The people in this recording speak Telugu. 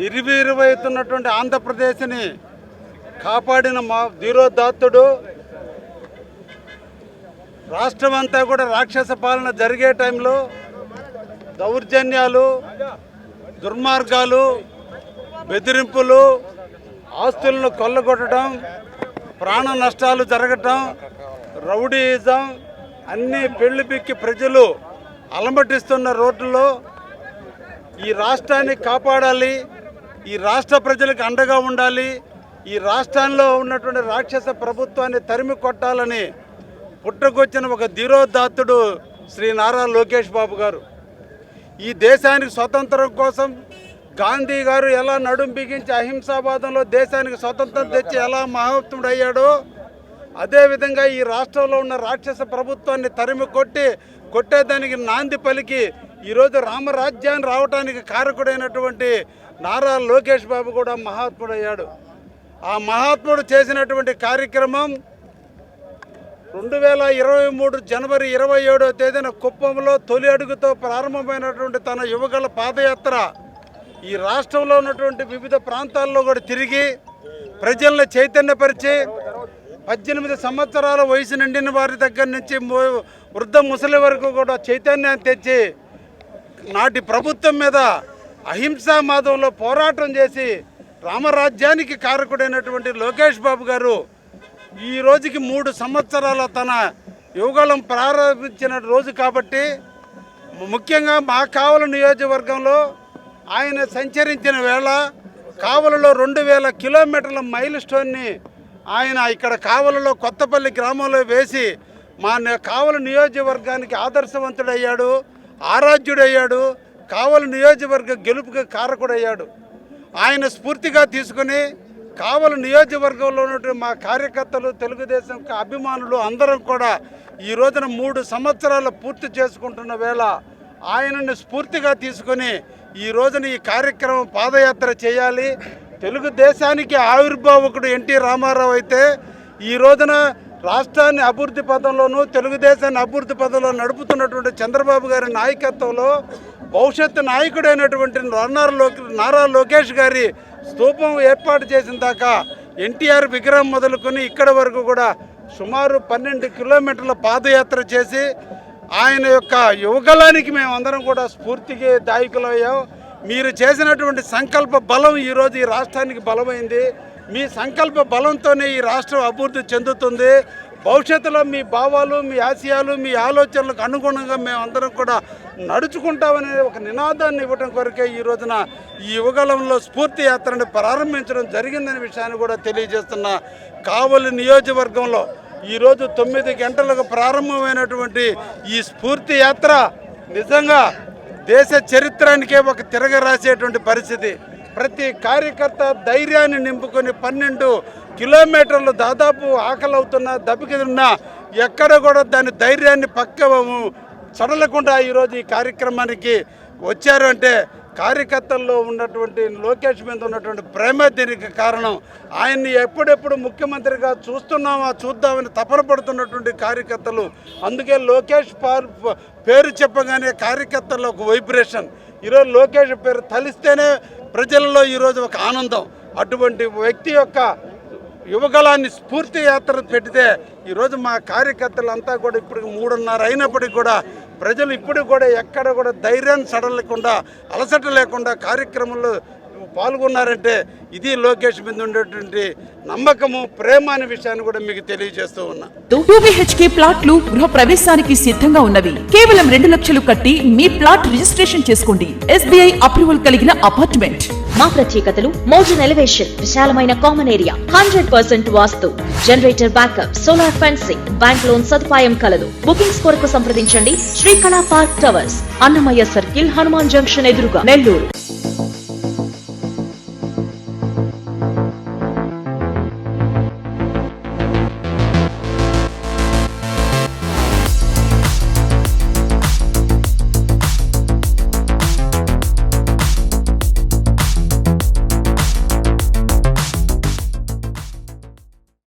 నిర్వీర్యమవుతున్నటువంటి ఆంధ్రప్రదేశ్ని కాపాడిన మా ధీరోదాత్తుడు రాష్ట్రం అంతా కూడా రాక్షస పాలన జరిగే టైంలో దౌర్జన్యాలు దుర్మార్గాలు బెదిరింపులు ఆస్తులను కొల్లగొట్టడం ప్రాణ నష్టాలు జరగటం రౌడీయిజం అన్నీ పెళ్ళి పిక్కి ప్రజలు అలమటిస్తున్న రోడ్లలో ఈ రాష్ట్రాన్ని కాపాడాలి. ఈ రాష్ట్ర ప్రజలకు అండగా ఉండాలి. ఈ రాష్ట్రంలో ఉన్నటువంటి రాక్షస ప్రభుత్వాన్ని తరిమి కొట్టాలని పుట్టకొచ్చిన ఒక ధీరోదాత్తుడు శ్రీ నారా లోకేష్ బాబు గారు. ఈ దేశానికి స్వతంత్రం కోసం గాంధీ గారు ఎలా నడుం బిగించి అహింసావాదంలో దేశానికి స్వతంత్రం తెచ్చి ఎలా మహోత్తుడు అయ్యాడో అదేవిధంగా ఈ రాష్ట్రంలో ఉన్న రాక్షస ప్రభుత్వాన్ని తరిమి కొట్టి కొట్టేదానికి నాంది పలికి ఈరోజు రామరాజ్యాన్ని రావడానికి కారకుడైనటువంటి నారా లోకేష్ బాబు కూడా మహాత్ముడయ్యాడు. ఆ మహాత్ముడు చేసినటువంటి కార్యక్రమం రెండు వేల ఇరవై మూడు జనవరి ఇరవై ఏడవ తేదీన కుప్పంలో తొలి అడుగుతో ప్రారంభమైనటువంటి తన యువకుల పాదయాత్ర ఈ రాష్ట్రంలో ఉన్నటువంటి వివిధ ప్రాంతాల్లో కూడా తిరిగి ప్రజలను చైతన్యపరిచి పద్దెనిమిది సంవత్సరాల వయసు నిండిన వారి దగ్గర నుంచి వృద్ధ ముసలి వరకు కూడా చైతన్యాన్ని తెచ్చి నాటి ప్రభుత్వం మీద అహింసా మాదంలో పోరాటం చేసి రామరాజ్యానికి కారకుడైనటువంటి లోకేష్ బాబు గారు ఈ రోజుకి మూడు సంవత్సరాల తన యువగలం ప్రారంభించిన రోజు కాబట్టి ముఖ్యంగా మా కావల నియోజకవర్గంలో ఆయన సంచరించిన వేళ కావలలో రెండు వేల కిలోమీటర్ల మైల్ స్టోన్ని ఆయన ఇక్కడ కావలలో కొత్తపల్లి గ్రామంలో వేసి మా కావల నియోజకవర్గానికి ఆదర్శవంతుడయ్యాడు. ఆరాధ్యుడయ్యాడు. కావల నియోజకవర్గ గెలుపుకి కారకుడయ్యాడు. ఆయన స్ఫూర్తిగా తీసుకుని కావల నియోజకవర్గంలో ఉన్నటువంటి మా కార్యకర్తలు తెలుగుదేశం అభిమానులు అందరం కూడా ఈ రోజున మూడు సంవత్సరాలు పూర్తి చేసుకుంటున్న వేళ ఆయనను స్ఫూర్తిగా తీసుకొని ఈ రోజున ఈ కార్యక్రమం పాదయాత్ర చేయాలి. తెలుగుదేశానికి ఆవిర్భావకుడు ఎన్టీ రామారావు అయితే ఈ రోజున రాష్ట్రాన్ని అభివృద్ధి పదంలోనూ తెలుగుదేశాన్ని అభివృద్ధి పదంలో నడుపుతున్నటువంటి చంద్రబాబు గారి నాయకత్వంలో భవిష్యత్తు నాయకుడైనటువంటి నారా లోకే నారా లోకేష్ గారి స్తూపం ఏర్పాటు చేసిన దాకా ఎన్టీఆర్ విగ్రహం మొదలుకొని ఇక్కడ వరకు కూడా సుమారు పన్నెండు కిలోమీటర్ల పాదయాత్ర చేసి ఆయన యొక్క యువగలానికి మేమందరం కూడా స్ఫూర్తికి దాయకులయ్యాం మీరు చేసినటువంటి సంకల్ప బలం ఈరోజు ఈ రాష్ట్రానికి బలమైంది. మీ సంకల్ప బలంతోనే ఈ రాష్ట్రం అభివృద్ధి చెందుతుంది. భవిష్యత్తులో మీ భావాలు మీ ఆశయాలు మీ ఆలోచనలకు అనుగుణంగా మేమందరం కూడా నడుచుకుంటామనే ఒక నినాదాన్ని ఇవ్వడం కొరకే ఈ రోజున ఈ యువగలంలో స్ఫూర్తి యాత్రను ప్రారంభించడం జరిగిందనే విషయాన్ని కూడా తెలియజేస్తున్న కావలి నియోజకవర్గంలో ఈరోజు తొమ్మిది గంటలకు ప్రారంభమైనటువంటి ఈ స్ఫూర్తి యాత్ర నిజంగా దేశ చరిత్రానికే ఒక తిరగ రాసేటువంటి పరిస్థితి. ప్రతి కార్యకర్త ధైర్యాన్ని నింపుకొని పన్నెండు కిలోమీటర్లు దాదాపు ఆకలి అవుతున్నా దెబ్బకిన్నా ఎక్కడ కూడా దాని ధైర్యాన్ని పక్క సడలకుండా ఈరోజు ఈ కార్యక్రమానికి వచ్చారు అంటే కార్యకర్తల్లో ఉన్నటువంటి లోకేష్ మీద ఉన్నటువంటి ప్రేమ దీనికి కారణం. ఆయన్ని ఎప్పుడెప్పుడు ముఖ్యమంత్రిగా చూస్తున్నామా చూద్దామని తపన పడుతున్నటువంటి కార్యకర్తలు. అందుకే లోకేష్ పార్ పేరు చెప్పగానే కార్యకర్తల్లో ఒక వైబ్రేషన్. ఈరోజు లోకేష్ పేరు తలిస్తేనే ప్రజలలో ఈరోజు ఒక ఆనందం. అటువంటి వ్యక్తి యొక్క యువగలాన్ని స్ఫూర్తి యాత్ర పెడితే ఈరోజు మా కార్యకర్తలంతా కూడా ఇప్పుడు మూడున్నర అయినప్పటికీ కూడా ప్రజలు ఇప్పుడు కూడా ఎక్కడ కూడా ధైర్యాన్ని సడలకుండా అలసట లేకుండా కార్యక్రమంలో పాల్గొన్నారంటే ఇది లోకేష్ మీద ఉండేటువంటి నమ్మకము ప్రేమ అనే విషయాన్ని కూడా మీకు తెలియజేస్తూ ఉన్నా. టూ బిహెచ్కే ప్లాట్లు గృహ ప్రవేశానికి సిద్ధంగా ఉన్నవి. కేవలం రెండు లక్షలు కట్టి మీ ప్లాట్ రిజిస్ట్రేషన్ చేసుకోండి. ఎస్బీఐ అప్రూవల్ కలిగిన అపార్ట్మెంట్ మా ప్రత్యేకతలు మోడర్న్ ఎలివేషన్ విశాలమైన common area hundred percent vastu. Generator backup solar fencing bank loan సదుపాయం కలదు. బుకింగ్స్ కొరకు సంప్రదించండి. Srikala park towers Annamayya circle Hanuman junction ఎదురుగా. నెల్లూరు.